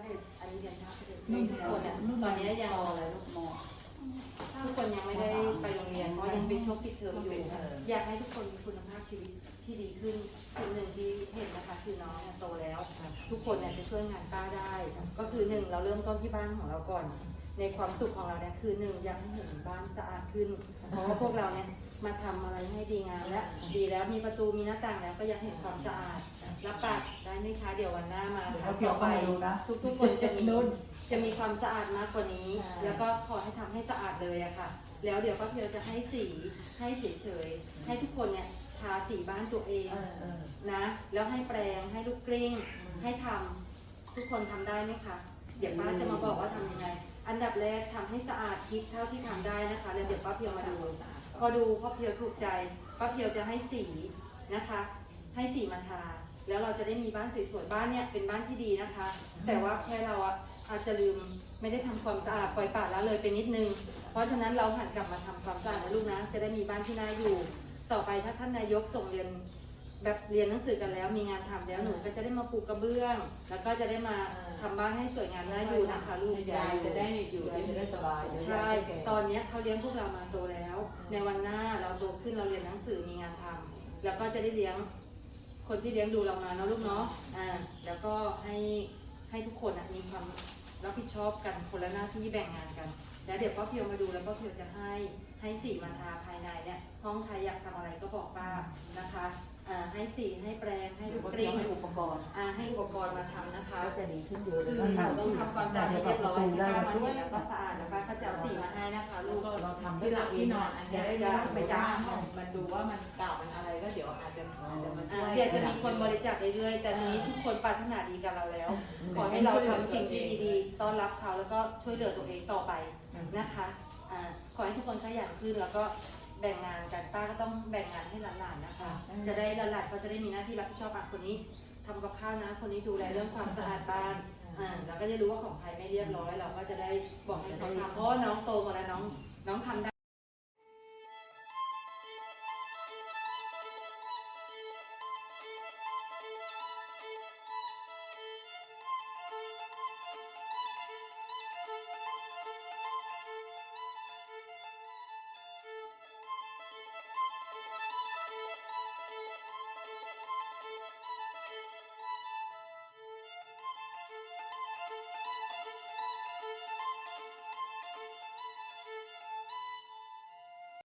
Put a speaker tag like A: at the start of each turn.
A: เรียนท่าไปเลยทุกคนอะตอนนี้ยัง
B: อะไรลูกมอ
A: ทุกคนยังไม่ได้ไปโรงเรียนเพราะยังเป็นช่วงปิดเทอมอยู่อยากให้ทุกคนมีคุณภาพชีวิตที่ดีขึ้นสิ่งหนึ่งที่เห็นนะคะคือน้องเนี่ยโตแล้ว ทุกคนเนี่ยจะช่วยงานป้าได้ ก็คือหนึ่งเราเริ่มต้นที่บ้านของเราก่อน ในความสุขของเราเนี่ยคือหนึ่งอยากให้เห็นบ้านสะอาดขึ้นเพราะว่าพวกเราเนี่ยมาทำอะไรให้ดีงามและดีแล้วมีประตูมีหน้าต่างแล้วก็อยากเห็นความสะอาด ได้ไหมคะ เดี๋ยววันหน้ามา
B: เดี๋ยวเอาเพียวไปดูนะ
A: ทุกทุกๆคนจะมี
B: นุ่น
A: จะมีความสะอาดมากกว่านี้
B: ใช่
A: แล้วก็ขอให้ทำให้สะอาดเลยอะค่ะ แล้วเดี๋ยวป้าเพียวจะให้สีให้เฉยๆให้ทุกคนเนี่ยทาสีบ้านตัวเอง
B: เออเออ
A: นะ แล้วให้แปรงให้ลูกกลิ้งให้ทำทุกคนทำได้ไหมคะ เดี๋ยวป้าจะมาบอกว่าทำยังไง อันดับแรกทำให้สะอาดคิดเท่าที่ทำได้นะคะ แล้วเดี๋ยวป้าเพียวมาดู พอดูป้าเพียวถูกใจป้าเพียวจะให้สีนะคะ ให้สีมาทา แล้วเราจะได้มีบ้านสวยๆบ้านเนี่ยเป็นบ้านที่ดีนะคะ แต่ว่าแค่เราอะอาจจะลืมไม่ได้ทำความสะอาดปล่อยปละละเลยไปนิดนึง เพราะฉะนั้นเราหันกลับมาทำความสะอาดนะลูกนะ จะได้มีบ้านที่น่าอยู่ ต่อไปถ้าท่านนายกส่งเรียนแบบเรียนหนังสือกันแล้ว มีงานทำแล้วหนูก็จะได้มาปลูกกระเบื้อง แล้วก็จะได้มาทำบ้านให้สวยงามน่าอยู่นะคะลูก
B: ยายจะได้อยู่จะได้สบาย
A: ใช่ ตอนเนี้ยเขาเลี้ยงพวกเรามาโตแล้ว ในวันหน้าเราโตขึ้นเราเรียนหนังสือมีงานทำแล้วก็จะได้เลี้ยง คนที่เลี้ยงดูเรามาเนาะลูกเนาะอ่าแล้วก็ให้ให้ทุกคนอะมีความรับผิดชอบกันคนละหน้าที่แบ่งงานกัน แล้วเดี๋ยวป้าเพียวมาดูแล้วป้าเพียวจะให้ให้สีมาทาภายในเนี่ยห้องใครอยากทำอะไรก็บอกป้านะคะอ่าให้สีให้แปรงให้
B: ให้
A: ลูก
B: อุป
A: ก
B: ก
A: ลิ้
B: รงณ์ให้อุปกรณ์
A: อ่าให้อุปกรณ์มาทำนะคะ
B: ก็จะดีขึ้นเยอะเลย
A: คือเราต้องทำความสะอาดให้เรียบร้อย
B: ได้
A: ให้
B: มา
A: บ้าน
B: ช่วย
A: แล้วก็สะอาดแล้วป้าก็จะเอาสีมาให้นะคะลู
C: แล้ว
A: ก
C: ก็เราทำที่หลักที่นอนอันเนี้ยได้ไปจ้างมันดูว่ามันเก่ามันอะไรก็เดี๋ยวอาจจะ
A: เดี๋ยวจะมีคนบริจาคเรื่อยๆแต่ทีนี้ทุกคนปรารถนาดีกับเราแล้ว ขอให้เราทำสิ่งที่ดีๆ ต้อนรับเขาแล้วก็ช่วยเหลือตัวเองต่อไปนะคะอ่าขอให้ทุกคนขยันขึ้นแล้วก็แบ่งงานกันป้าก็ต้องแบ่งงานให้หลานๆนะคะ จะได้หลานๆเขาจะได้มีหน้าที่รับผิดชอบอะคนนี้ทำกับข้าวนะ คนนี้ดูแลเรื่องความสะอาดบ้านอ่าเราก็จะรู้ว่าของใครไม่เรียบร้อย เราก็จะได้บอกให้เขาทำเพราะว่าน้องโตมาแล้วน้องน้องทำได้